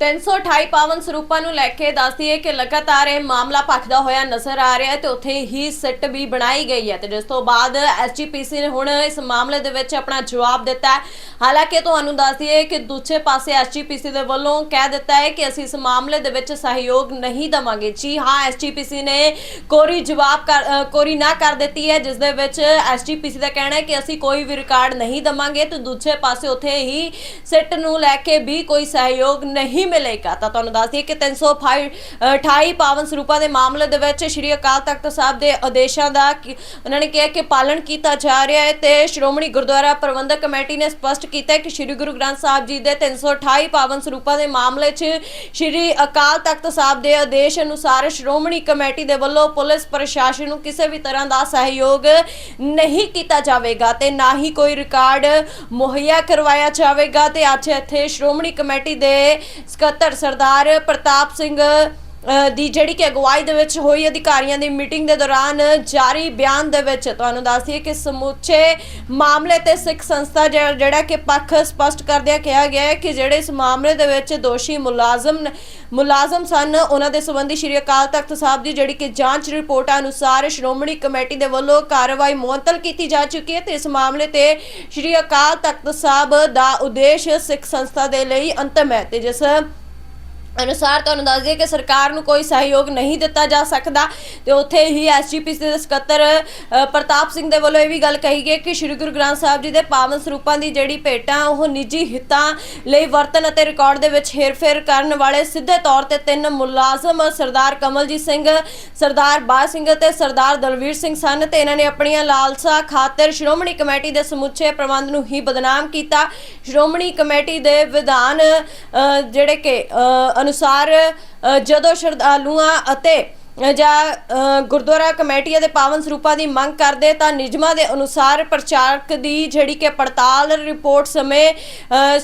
328 ਪਾਵਨ ਸਰੂਪਾਂ ਨੂੰ ਲੈ ਕੇ ਦੱਸਦੀ ਹੈ ਕਿ ਲਗਾਤਾਰ ਇਹ ਮਾਮਲਾ ਭਖਦਾ ਹੋਇਆ ਨਜ਼ਰ ਆ ਰਿਹਾ ਹੈ ਤੇ ਉੱਥੇ ਹੀ ਸਿੱਟ ਵੀ ਬਣਾਈ ਗਈ ਹੈ ਤੇ ਜਿਸ ਤੋਂ ਬਾਅਦ ਐਸਜੀਪੀਸੀ ਨੇ ਹੁਣ ਇਸ ਮਾਮਲੇ ਦੇ ਵਿੱਚ ਆਪਣਾ ਜਵਾਬ ਦਿੱਤਾ ਹੈ। ਹਾਲਾਂਕਿ ਤੁਹਾਨੂੰ ਦੱਸ ਦਈਏ ਕਿ ਦੂਜੇ ਪਾਸੇ ਐਸਜੀਪੀਸੀ ਦੇ ਵੱਲੋਂ ਕਹਿ ਦਿੱਤਾ ਹੈ ਕਿ ਅਸੀਂ ਇਸ ਮਾਮਲੇ ਦੇ ਵਿੱਚ ਸਹਿਯੋਗ ਨਹੀਂ ਦਵਾਂਗੇ। ਜੀ ਹਾਂ ਐਸਜੀਪੀਸੀ ਨੇ ਕੋਰੀ ਜਵਾਬ ਕਰ ਕੋਰੀ ਨਾ ਕਰ ਦਿੱਤੀ ਹੈ, ਜਿਸ ਦੇ ਵਿੱਚ ਐਸਜੀਪੀਸੀ ਦਾ ਕਹਿਣਾ ਹੈ ਕਿ ਅਸੀਂ ਕੋਈ ਵੀ ਰਿਕਾਰਡ ਨਹੀਂ ਦਵਾਂਗੇ ਤੇ ਦੂਜੇ ਪਾਸੇ ਉੱਥੇ ਹੀ ਸਿੱਟ ਨੂੰ ਲੈ ਕੇ ਵੀ ਕੋਈ ਸਹਿਯੋਗ ਨਹੀਂ ਮਿਲੇਗਾ। ਤਾਂ ਤੁਹਾਨੂੰ ਦੱਸ ਦਈਏ ਕਿ 328 ਪਾਵਨ ਸਰੂਪਾਂ ਦੇ ਮਾਮਲੇ ਦੇ ਵਿੱਚ ਸ਼੍ਰੀ ਅਕਾਲ ਤਖਤ ਸਾਹਿਬ ਦੇ ਆਦੇਸ਼ਾਂ ਦਾ ਉਹਨਾਂ ਨੇ ਕਿਹਾ ਕਿ ਪਾਲਣ ਕੀਤਾ ਜਾ ਰਿਹਾ ਹੈ ਤੇ ਸ਼੍ਰੋਮਣੀ ਗੁਰਦੁਆਰਾ ਪ੍ਰਬੰਧਕ ਕਮੇਟੀ ਨੇ ਸਪਸ਼ਟ ਕੀਤਾ ਹੈ ਕਿ ਸ਼੍ਰੀ ਗੁਰੂ ਗ੍ਰੰਥ ਸਾਹਿਬ ਜੀ ਦੇ 328 ਪਾਵਨ ਸਰੂਪਾਂ ਦੇ ਮਾਮਲੇ 'ਚ ਸ਼੍ਰੀ ਅਕਾਲ ਤਖਤ ਸਾਹਿਬ ਦੇ ਆਦੇਸ਼ ਅਨੁਸਾਰ ਸ਼੍ਰੋਮਣੀ ਕਮੇਟੀ ਦੇ ਵੱਲੋਂ ਪੁਲਿਸ ਪ੍ਰਸ਼ਾਸਨ ਨੂੰ ਕਿਸੇ ਵੀ ਤਰ੍ਹਾਂ ਦਾ ਸਹਿਯੋਗ ਨਹੀਂ ਕੀਤਾ ਜਾਵੇਗਾ ਤੇ ਨਾ ਹੀ ਕੋਈ ਰਿਕਾਰਡ ਮੁਹੱਈਆ ਕਰਵਾਇਆ ਜਾਵੇਗਾ ਤੇ ਅੱਜ ਇੱਥੇ ਸ਼੍ਰੋਮਣੀ ਕਮੇਟੀ ਦੇ ਸਕੱਤਰ ਸਰਦਾਰ ਪ੍ਰਤਾਪ ਸਿੰਘ ਦੀ ਜਿਹੜੀ ਕਿ ਅਗਵਾਈ ਦੇ ਵਿੱਚ ਹੋਈ, ਅਧਿਕਾਰੀਆਂ ਦੀ ਮੀਟਿੰਗ ਦੇ ਦੌਰਾਨ ਜਾਰੀ ਬਿਆਨ ਦੇ ਵਿੱਚ ਤੁਹਾਨੂੰ ਦੱਸ ਦਈਏ ਕਿ ਸਮੁੱਚੇ ਮਾਮਲੇ ਤੇ ਸਿੱਖ ਸੰਸਥਾ ਜਿਹ- ਜਿਹੜਾ ਕਿ ਪੱਖ ਸਪਸ਼ਟ ਕਰਦਿਆਂ ਕਿਹਾ ਗਿਆ ਹੈ ਕਿ ਜਿਹੜੇ ਇਸ ਮਾਮਲੇ ਦੇ ਵਿੱਚ ਦੋਸ਼ੀ ਮੁਲਾਜ਼ਮ ਮੁਲਾਜ਼ਮ ਸਨ, ਉਹਨਾਂ ਦੇ ਸੰਬੰਧੀ ਸ਼੍ਰੀ ਅਕਾਲ ਤਖਤ ਸਾਹਿਬ ਦੀ ਜਿਹੜੀ ਕਿ ਜਾਂਚ ਰਿਪੋਰਟਾਂ ਅਨੁਸਾਰ ਸ਼੍ਰੋਮਣੀ ਕਮੇਟੀ ਦੇ ਵੱਲੋਂ ਕਾਰਵਾਈ ਮੁਅੱਤਲ ਕੀਤੀ ਜਾ ਚੁੱਕੀ ਹੈ ਤੇ ਇਸ ਮਾਮਲੇ ਤੇ ਸ਼੍ਰੀ ਅਕਾਲ ਤਖਤ ਸਾਹਿਬ ਦਾ ਉਦੇਸ਼ ਸਿੱਖ ਸੰਸਥਾ ਦੇ ਲਈ ਅੰਤਮ ਹੈ। ਤੇ ਜਿਸ ਅਨੁਸਾਰ ਤੁਹਾਨੂੰ ਦੱਸ ਦਈਏ ਕਿ ਸਰਕਾਰ ਨੂੰ ਕੋਈ ਸਹਿਯੋਗ ਨਹੀਂ ਦਿੱਤਾ ਜਾ ਸਕਦਾ ਤੇ ਉੱਥੇ ਹੀ ਐਸਜੀਪੀਸੀ ਦੇ ਸਕੱਤਰ ਪ੍ਰਤਾਪ ਸਿੰਘ ਦੇ ਵੱਲੋਂ ਇਹ ਵੀ ਗੱਲ ਕਹੀ ਗਈ ਕਿ ਸ੍ਰੀ ਗੁਰੂ ਗ੍ਰੰਥ ਸਾਹਿਬ ਜੀ ਦੇ ਪਾਵਨ ਸਰੂਪਾਂ ਦੀ ਜਿਹੜੀ ਭੇਟਾਂ ਉਹ ਨਿੱਜੀ ਹਿੱਤਾਂ ਲਈ ਵਰਤਨ ਅਤੇ ਰਿਕਾਰਡ ਦੇ ਵਿੱਚ ਹੇਰਫੇਰ ਕਰਨ ਵਾਲੇ ਸਿੱਧੇ ਤੌਰ ਤੇ ਤਿੰਨ ਮੁਲਾਜ਼ਮ ਸਰਦਾਰ ਕਮਲਜੀਤ ਸਿੰਘ, ਸਰਦਾਰ ਬਾਜ ਸਿੰਘ ਅਤੇ ਸਰਦਾਰ ਦਲਵੀਰ ਸਿੰਘ ਸਨ ਤੇ ਇਹਨਾਂ ਨੇ ਆਪਣੀਆਂ ਲਾਲਸਾ ਖਾਤਰ ਸ਼੍ਰੋਮਣੀ ਕਮੇਟੀ ਦੇ ਸਮੁੱਚੇ ਪ੍ਰਬੰਧ ਨੂੰ ਹੀ ਬਦਨਾਮ ਕੀਤਾ। ਸ਼੍ਰੋਮਣੀ ਕਮੇਟੀ ਦੇ ਵਿਧਾਨ ਜਿਹੜੇ ਕਿ ਅਨੁਸਾਰ ਅ, ਜਦੋਂ ਸ਼ਰਧਾਲੂਆਂ ਅਤੇ ਜਾਂ ਗੁਰਦੁਆਰਾ ਕਮੇਟੀਆਂ ਦੇ ਪਾਵਨ ਸਰੂਪਾਂ ਦੀ ਮੰਗ ਕਰਦੇ ਤਾਂ ਨਿਯਮਾਂ ਦੇ ਅਨੁਸਾਰ ਪ੍ਰਚਾਰਕ ਦੀ ਜਿਹੜੀ ਕਿ ਪੜਤਾਲ ਰਿਪੋਰਟ ਸਮੇਂ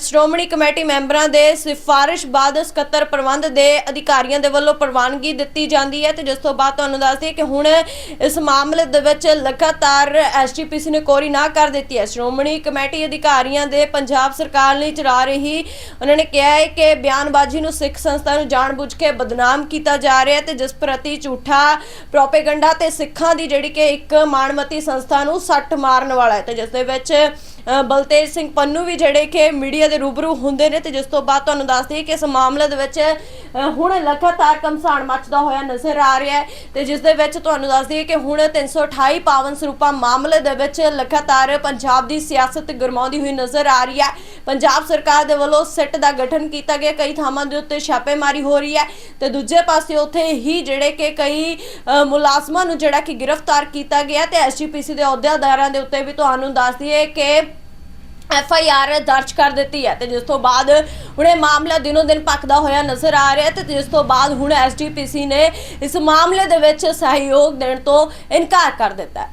ਸ਼੍ਰੋਮਣੀ ਕਮੇਟੀ ਮੈਂਬਰਾਂ ਦੇ ਸਿਫਾਰਿਸ਼ ਬਾਅਦ ਸਕੱਤਰ ਪ੍ਰਬੰਧ ਦੇ ਅਧਿਕਾਰੀਆਂ ਦੇ ਵੱਲੋਂ ਪ੍ਰਵਾਨਗੀ ਦਿੱਤੀ ਜਾਂਦੀ ਹੈ ਤੇ ਜਿਸ ਤੋਂ ਬਾਅਦ ਤੁਹਾਨੂੰ ਦੱਸ ਦਈਏ ਕਿ ਹੁਣ ਇਸ ਮਾਮਲੇ ਦੇ ਵਿੱਚ ਲਗਾਤਾਰ ਐਸਜੀਪੀਸੀ ਨੇ ਕੋਰੀ ਨਾ ਕਰ ਦਿੱਤੀ ਹੈ। ਸ਼੍ਰੋਮਣੀ ਕਮੇਟੀ ਅਧਿਕਾਰੀਆਂ ਦੇ ਪੰਜਾਬ ਸਰਕਾਰ ਲਈ ਚਲਾ ਰਹੀ, ਉਹਨਾਂ ਨੇ ਕਿਹਾ ਹੈ ਕਿ ਬਿਆਨਬਾਜ਼ੀ ਨੂੰ ਸਿੱਖ ਸੰਸਥਾ ਨੂੰ ਜਾਣਬੁੱਝ ਕੇ ਬਦਨਾਮ ਕੀਤਾ ਜਾ ਰਿਹਾ ਹੈ ਤੇ ਜਿਸ ਪ੍ਰਤੀ ਝੂਠਾ ਪ੍ਰੋਪੇਗੰਡਾ ਤੇ ਸਿੱਖਾਂ ਦੀ ਜਿਹੜੀ ਕਿ ਇੱਕ ਮਾਣਮਤੀ ਸੰਸਥਾ ਨੂੰ ਸੱਟ ਮਾਰਨ ਵਾਲਾ ਹੈ ਤੇ ਜਿਸ ਦੇ ਵਿੱਚ ਬਲਤੇਜ ਸਿੰਘ ਪੰਨੂ ਵੀ ਜਿਹੜੇ ਕਿ ਮੀਡੀਆ ਦੇ ਰੂਬਰੂ ਹੁੰਦੇ ਨੇ ਤੇ ਜਿਸ ਤੋਂ ਬਾਅਦ ਤੁਹਾਨੂੰ ਦੱਸ ਦਈਏ ਕਿ ਇਸ ਮਾਮਲੇ ਦੇ ਵਿੱਚ ਹੁਣ ਲਗਾਤਾਰ ਕਮਸਾਨ ਮੱਚਦਾ ਹੋਇਆ ਨਜ਼ਰ ਆ ਰਿਹਾ ਹੈ ਤੇ ਜਿਸ ਦੇ ਵਿੱਚ ਤੁਹਾਨੂੰ ਦੱਸ ਦਈਏ ਕਿ ਹੁਣ 328 ਪਾਵਨ ਸਰੂਪਾ ਮਾਮਲੇ ਦੇ ਵਿੱਚ ਲਗਾਤਾਰ ਪੰਜਾਬ ਦੀ ਸਿਆਸਤ ਗਰਮਾਉਂਦੀ ਹੋਈ ਨਜ਼ਰ ਆ ਰਹੀ ਹੈ। ਪੰਜਾਬ ਸਰਕਾਰ ਦੇ ਵੱਲੋਂ ਸਿੱਟ ਦਾ ਗਠਨ ਕੀਤਾ ਗਿਆ। ਕਈ ਥਾਵਾਂ ਦੇ ਉੱਤੇ ਛਾਪੇਮਾਰੀ ਹੋ ਰਹੀ ਹੈ ਤੇ ਦੂਜੇ ਪਾਸੇ ਉੱਥੇ ਹੀ ਜਿਹੜੇ ਕਿ ਕਈ ਮੁਲਾਜ਼ਮਾਂ ਨੂੰ ਜਿਹੜਾ ਕਿ ਗ੍ਰਿਫਤਾਰ ਕੀਤਾ ਗਿਆ ਤੇ ਐਸਜੀਪੀਸੀ ਦੇ ਅਹੁਦੇਦਾਰਾਂ ਦੇ ਉੱਤੇ ਵੀ ਤੁਹਾਨੂੰ ਦੱਸ ਦਈਏ ਕਿ ਐਫ ਆਈ ਆਰ ਦਰਜ ਕਰ ਦਿੱਤੀ ਹੈ ਤੇ ਜਿਸ ਤੋਂ ਬਾਅਦ ਹੁਣ ਇਹ ਮਾਮਲਾ ਦਿਨੋ ਦਿਨ ਪੱਕਦਾ ਹੋਇਆ ਨਜ਼ਰ ਆ ਰਿਹਾ ਹੈ ਤੇ ਜਿਸ ਤੋਂ ਬਾਅਦ ਹੁਣ ਐਸਜੀਪੀਸੀ ਨੇ ਇਸ ਮਾਮਲੇ ਦੇ ਵਿੱਚ ਸਹਿਯੋਗ ਦੇਣ ਤੋਂ ਇਨਕਾਰ ਕਰ ਦਿੱਤਾ